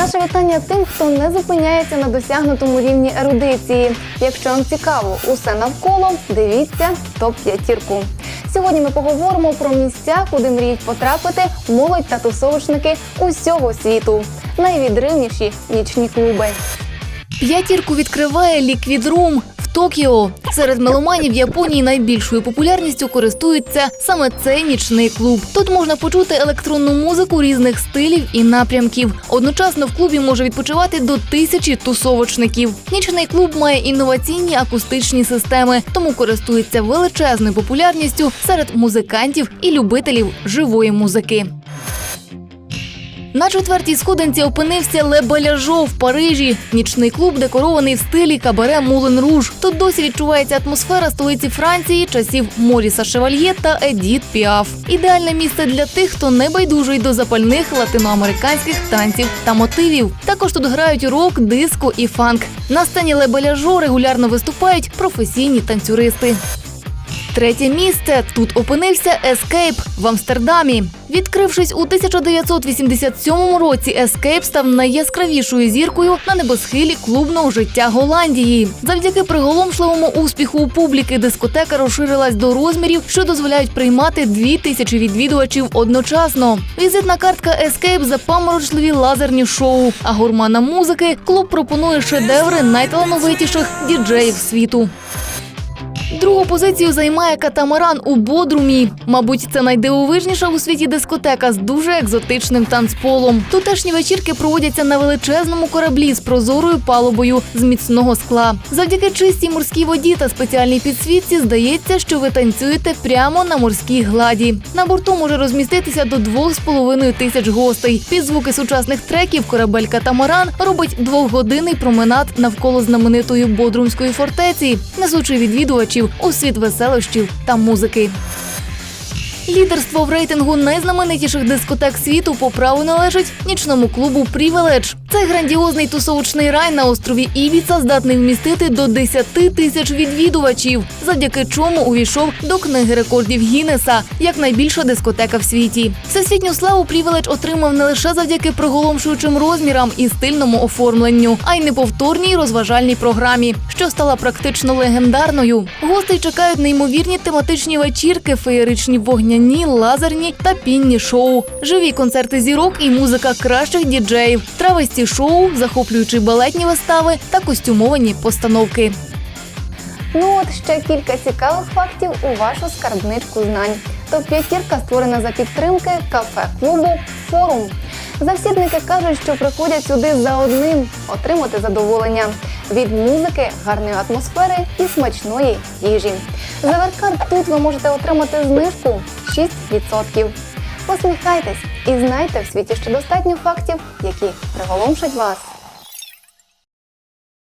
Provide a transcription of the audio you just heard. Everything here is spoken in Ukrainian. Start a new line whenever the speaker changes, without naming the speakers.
Наше вітання тим, хто не зупиняється на досягнутому рівні ерудиції. Якщо вам цікаво усе навколо, дивіться топ п'ятірку. Сьогодні ми поговоримо про місця, куди мріють потрапити молодь та тусовочники усього світу. Найвідривніші нічні клуби.
П'ятірку відкриває ліквідрум. Токіо. Серед меломанів Японії найбільшою популярністю користується саме цей нічний клуб. Тут можна почути електронну музику різних стилів і напрямків. Одночасно в клубі може відпочивати до тисячі тусовочників. Нічний клуб має інноваційні акустичні системи, тому користується величезною популярністю серед музикантів і любителів живої музики. На четвертій сходинці опинився Ле Баляжо в Парижі. Нічний клуб декорований в стилі кабаре Мулен Руж. Тут досі відчувається атмосфера столиці Франції, часів Моріса Шевальє та Едіт Піаф. Ідеальне місце для тих, хто не байдужий до запальних латиноамериканських танців та мотивів. Також тут грають рок, диско і фанк. На сцені Ле Баляжо регулярно виступають професійні танцюристи. Третє місце тут опинився Ескейп в Амстердамі. Відкрившись у 1987 році, Ескейп став найяскравішою зіркою на небосхилі клубного життя Голландії. Завдяки приголомшливому успіху у публіки дискотека розширилась до розмірів, що дозволяють приймати дві тисячі відвідувачів одночасно. Візитна картка Ескейп запаморочливі лазерні шоу. А гурмана музики клуб пропонує шедеври найталановитіших діджеїв світу. Другу позицію займає катамаран у Бодрумі. Мабуть, це найдивовижніша у світі дискотека з дуже екзотичним танцполом. Тутешні вечірки проводяться на величезному кораблі з прозорою палубою з міцного скла. Завдяки чистій морській воді та спеціальній підсвітці здається, що ви танцюєте прямо на морській гладі. На борту може розміститися до 2,5 тисяч гостей. Під звуки сучасних треків корабель катамаран робить двохгодинний променад навколо знаменитої Бодрумської фортеці, несучи відвідувачів у світ веселощів та музики. Лідерство в рейтингу найзнаменитіших дискотек світу по праву належить нічному клубу Privilege. Цей грандіозний тусовочний рай на острові Ібіца здатний вмістити до 10 тисяч відвідувачів, завдяки чому увійшов до книги рекордів Гіннеса як найбільша дискотека в світі. Всесвітню славу Privilege отримав не лише завдяки приголомшуючим розмірам і стильному оформленню, а й неповторній розважальній програмі, що стала практично легендарною. Гостей чекають неймовірні тематичні вечірки, феєричні вогняні, лазерні та пінні шоу, живі концерти зірок і музика кращих діджеїв, трависті шоу, захоплюючі балетні вистави та костюмовані постановки.
Ну от ще кілька цікавих фактів у вашу скарбничку знань. Топ п'ятірка створена за підтримки кафе-клубу Форум. Завсідники кажуть, що приходять сюди за одним отримати задоволення від музики, гарної атмосфери і смачної їжі. За веркарт тут ви можете отримати знижку 6%. Посміхайтесь і знайте в світі ще достатньо фактів, які приголомшать вас.